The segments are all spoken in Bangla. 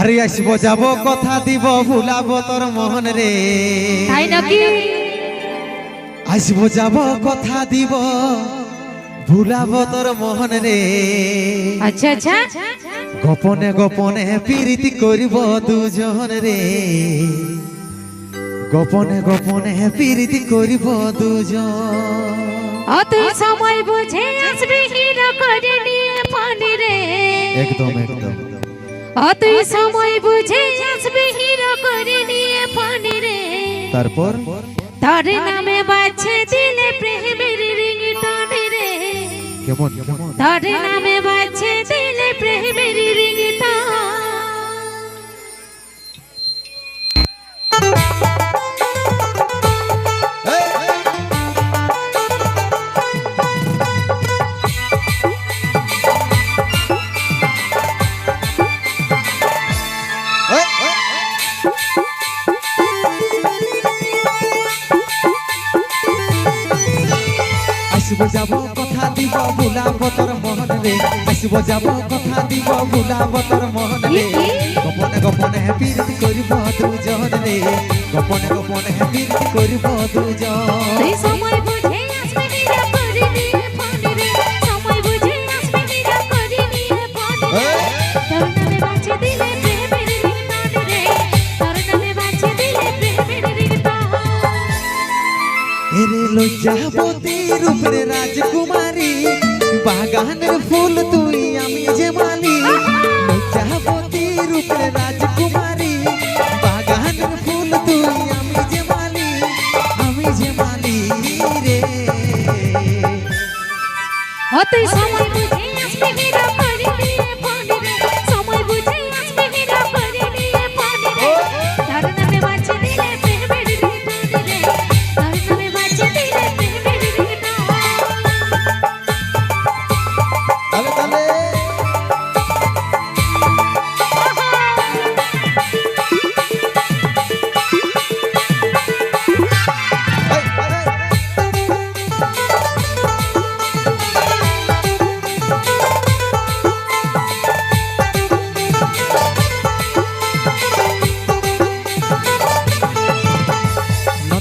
আরে আসব যাব কথা দিব ভুলাবো তোর মোহন রে। তাই নাকি? আসব যাব কথা দিব ভুলাবো তোর মোহন রে। আচ্ছা আচ্ছা। গোপনে গোপনে প্রীতি করিব দুজন রে। গোপনে গোপনে প্রীতি করিব দুজন। অত সময় বুঝে আসবে হিরো করে নিয়ে পানি রে। একদম একদম। অত সময় বুঝে আসবে হিরো করে নিয়ে পানি রে। তারপর? তার নামে বাছে দিলে প্রেমের রিং টানে রে। কেমন? কেমন? তার নামে বাছে আসব যাব কথা দিব ভুলাব তোর মোহন রে আসব যাব কথা দিব ভুলাব তোর মোহন রে গোপনে গোপনে প্রীতি করিব দুজন রে গোপনে গোপনে প্রীতি করিব দুজন। সেই সময় বুঝে লজ্জাবতী রূপের রাজকুমারী, বাগানের ফুল তুই, আমি যে মালি। লজ্জাবতী রূপের রাজকুমারী, বাগানের ফুল অতই সময়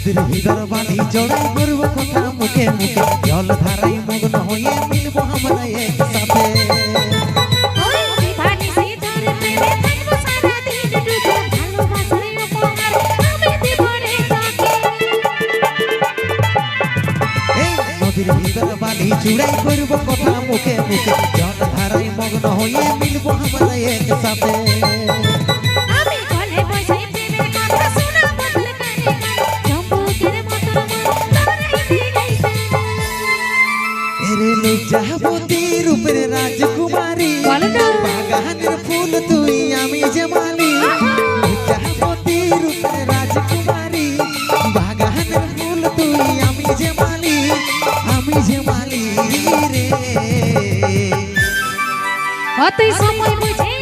নদীর ভিতর বাণী জড়াই করব কথা মুখে মুখে। জল ধারাই মগ্ন হয়ে মিলব আমরা একসাথে। নদীর ভিতর বালি চুড়াই করব কথা মুখে মুখে। জল ধারাই মগ্ন হয়ে মিলব আমরা একসাথে। অতই সময় বুঝে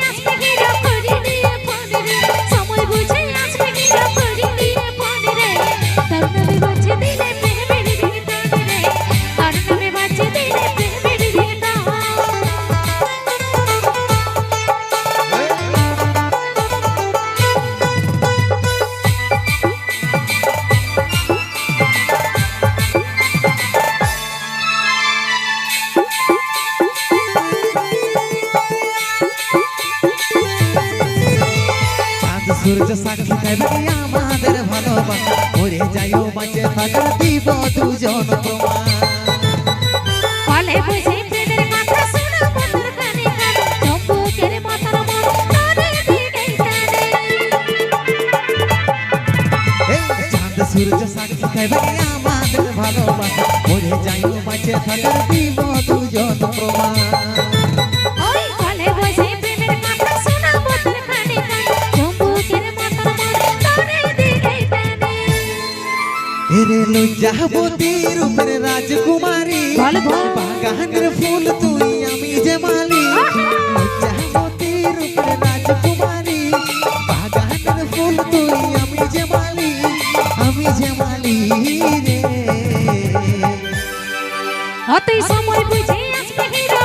সূর্য সাক্ষী দেবে আমাদের ভালোবাসা। মরে যাইও বাঁচে থাকা দিব দুজন সূর্য সাক্ষী দেবে আমাদের ভালোবাসা। মরে যাইও বাঁচে থাকা দিব লজ্জাবতী রূপের রাজকুমারী। বাগানের ফুল তুই আমি যে মালি লজ্জাবতী রূপের রাজকুমারী বাগানের ফুল তুই আমি যে মালি আমি যে মালি রে অতই সময় বুঝে আসবে হিরো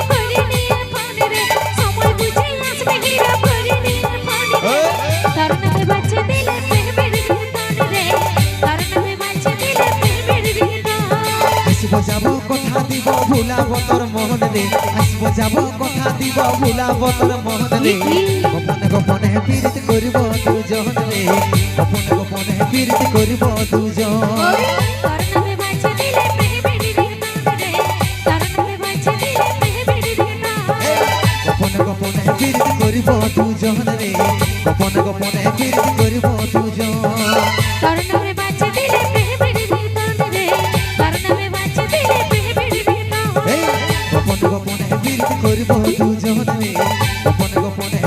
ভুলাব তোর মন রে আসব যাব কথা দিব ভুলাব তোর মন রে গোপনে গোপনে পীড়িত করিব দুজন রে গোপনে গোপনে পীড়িত করিব দুজন। গোপনে গোপনে পীড়িত করিব দুজন রে গোপনে গোপনে পীড়িত করিব দুজন। করিব দুজন। গোপনে গোপনে